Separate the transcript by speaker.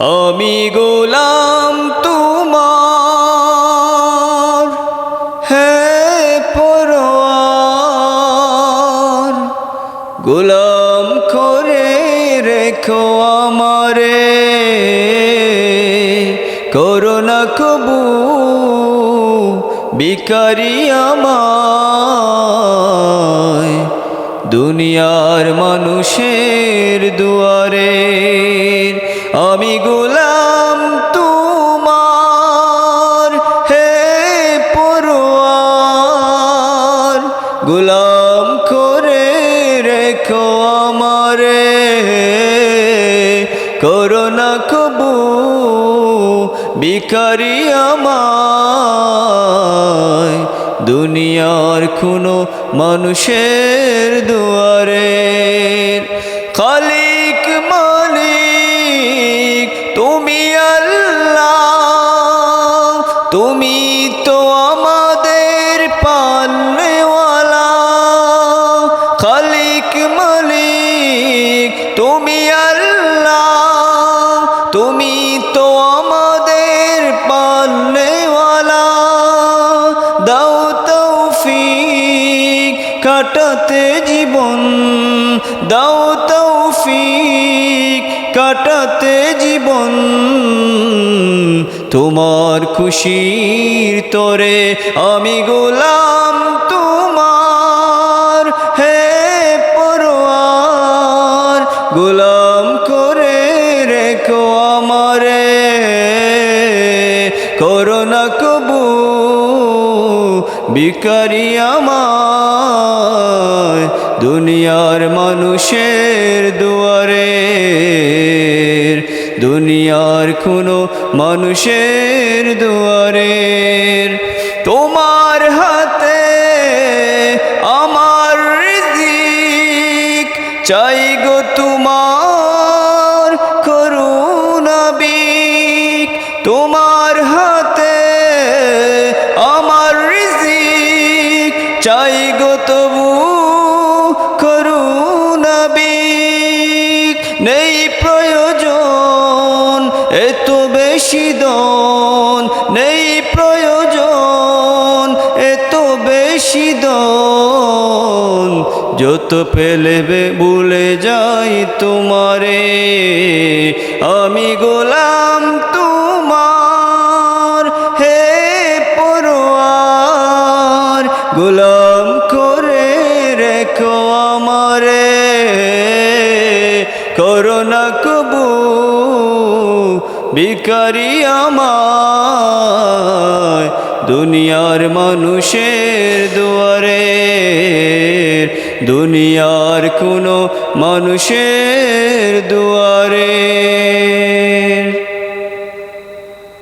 Speaker 1: আমি গোলাম তোমার, হে পরোয়ার। গোলাম করে রেখো আমারে করোনা কবু বিকারি আমায়। দুনিয়ার মানুষের দুয়ারে আমি গোলাম তোমার হে পরোয়ার। গোলাম করে রেখো আমারে। করোনা কবু বিকারি আমায়। দুনিয়ার কোনো মানুষের দুয়ারে আল্লাহ, তুমি তো আমাদের পালনেওয়ালা। খালিক মালিক, তুমি আল্লাহ, তুমি তো আমাদের পালনেওয়ালা। দাও তৌফিক, কাটাতে জীবন, দাও কাটাতে জীবন, তোমার খুশির তরে আমি গোলাম তোমার। হে পরোয়ার, গোলাম করে রেখো আমারে। করোনা কবু বিকারি আমায় দুনিয়ার মানুষের দুয়ারে। দুনিয়ার কোনো মানুষের দুয়ারে। তোমার হাতে আমার রিজিক, চাই গো তোমার বিক। তোমার হাতে আমার রিজিক, চাই গো তবু বিক। নেই এত বেশি দন নেই প্রয়োজন এত বেশি দন যত পেলেবে ভুলে যাই তোমারে, আমি গোলাম তোমার, হে পরোয়ার, গোলাম করে রেখো আমারে। করোনা কবু বিকারি আমায় দুনিয়ার মানুষের দুয়ারে দুনিয়ার কোনো মানুষের দুয়ারে।